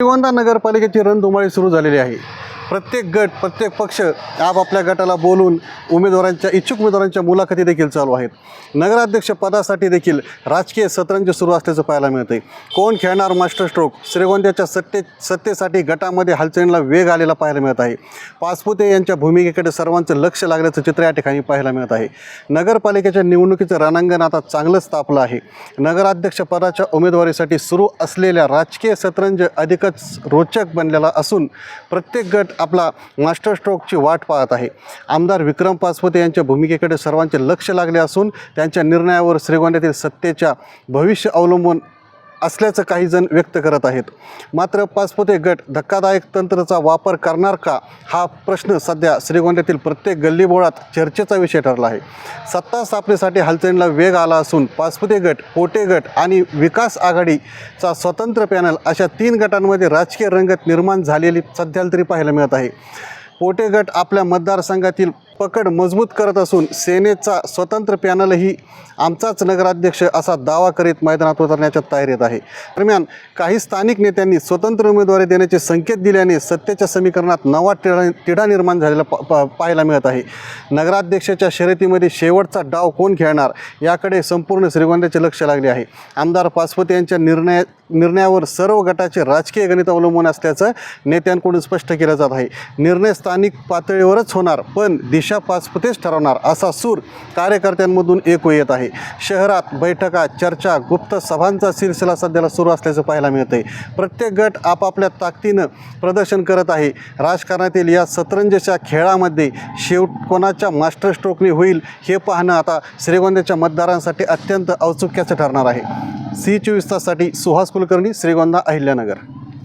श्रीगोंदा नगरपालिकेची रणधुमाळी सुरू झालेली आहे. प्रत्येक गट प्रत्येक पक्ष आपापल्या गटाला बोलून उमेदवारांच्या इच्छुक उमेदवारांच्या मुलाखती देखील चालू आहेत. नगराध्यक्ष पदासाठी देखील राजकीय सतरंज सुरू असल्याचं पाहायला मिळतं कोण खेळणार मास्टर स्ट्रोक श्रीगोंद्याच्या सत्ते सत्तेसाठी गटामध्ये हालचालीला वेग आलेला पाहायला मिळत आहे. पाचपुते यांच्या भूमिकेकडे सर्वांचं लक्ष लागल्याचं चित्र या ठिकाणी पाहायला मिळत आहे. नगरपालिकेच्या निवडणुकीचं रणांगण आता चांगलंच तापलं आहे. नगराध्यक्ष पदाच्या उमेदवारीसाठी सुरू असलेल्या राजकीय सतरंज अधिकच रोचक बनलेला असून प्रत्येक गट आपला मास्टर स्ट्रोकची वाट पाहत आहे. आमदार विक्रम पासपते यांच्या भूमिकेकडे सर्वांचे लक्ष लागले असून त्यांच्या निर्णयावर श्रीगोंद्यातील सत्तेच्या भविष्य अवलंबून असल्याचं काही जण व्यक्त करत आहेत. मात्र पाचपोते गट धक्कादायक तंत्राचा वापर करणार का हा प्रश्न सध्या श्रीगोंद्यातील प्रत्येक गल्लीबोळात चर्चेचा विषय ठरला आहे. सत्ता स्थापनेसाठी हालचालीला वेग आला असून पाचपुते गट पोटे गट आणि विकास आघाडीचा स्वतंत्र पॅनल अशा तीन गटांमध्ये राजकीय रंगत निर्माण झालेली सध्याला तरी पाहायला मिळत आहे. पोटे गट आपल्या मतदारसंघातील पकड मजबूत करत असून सेनेचा स्वतंत्र पॅनलही आमचाच नगराध्यक्ष असा दावा करीत मैदानात उतरण्याच्या तयारीत आहे. दरम्यान काही स्थानिक नेत्यांनी स्वतंत्र उमेदवारी देण्याचे संकेत दिल्याने सत्तेच्या समीकरणात नवा तिढा तिढा निर्माण झालेला प प- पाहायला मिळत आहे. नगराध्यक्षाच्या शर्यतीमध्ये शेवटचा डाव कोण खेळणार याकडे संपूर्ण श्रीगोंद्याचे लक्ष लागले आहे. आमदार पाचपते यांच्या निर्णय निर्णयावर सर्व गटाचे राजकीय गणित अवलंबून असल्याचं नेत्यांकडून स्पष्ट केलं जात आहे. निर्णय स्थानिक पातळीवरच होणार पण दिशा पाचपुतेच ठरवणार असा सूर कार्यकर्त्यांमधून एकू येत आहे. शहरात बैठका चर्चा गुप्त सभांचा सिलसिला सध्याला सुरू असल्याचं पाहायला मिळत आहे प्रत्येक गट आपापल्या ताकदीनं प्रदर्शन करत आहे. राजकारणातील या सतरंजच्या खेळामध्ये शेवट कोणाच्या मास्टर स्ट्रोकने होईल हे पाहणं आता श्रीगोंद्याच्या मतदारांसाठी अत्यंत औत्सुक्याचं ठरणार आहे. सी चोवीस ताससाठी सुहास कुलकर्णी श्रीगोंदा अहिल्यानगर.